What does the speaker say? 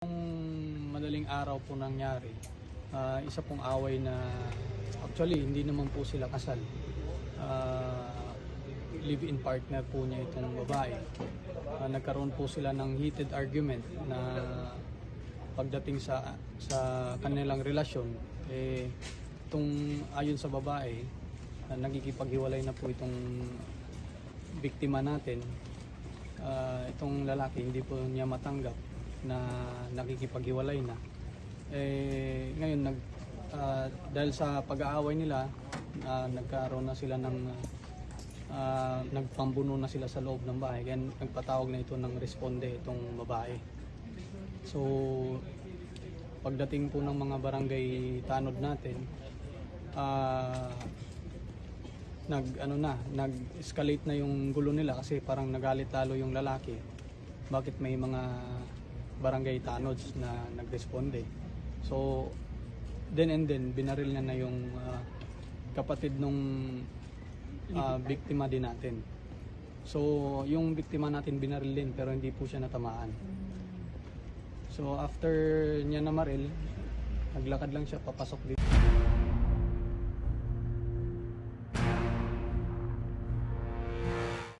Nung madaling araw po nangyari, ah, isa pong away na actually hindi naman po sila kasal. Ah, live-in partner po niya itong babae. Ah, nagkaroon po sila ng heated argument na pagdating sa sa kanilang relasyon eh itong ayon sa babae na nagkikipaghiwalay na po itong biktima natin Ah, itong lalaki hindi po niya matanggap na nakikipaghiwalay na. Eh ngayon nag ah, dahil sa pag-aaway nila ah, nagkaroon na sila ng ah, nagpambuno na sila sa loob ng bahay. Kaya nagpatawag na ito ng responde itong babae. So pagdating po ng mga barangay tanod natin ah nag ano na nag-escalate na yung gulo nila kasi parang nagalit lalo yung lalaki. Bakit may mga barangay tanods na nagresponde. So then and then binaril niya na yung ah, kapatid nung ah, biktima din natin. So yung biktima natin binaril din pero hindi po siya natamaan. So after niya namaril naglakad lang siya papasok dito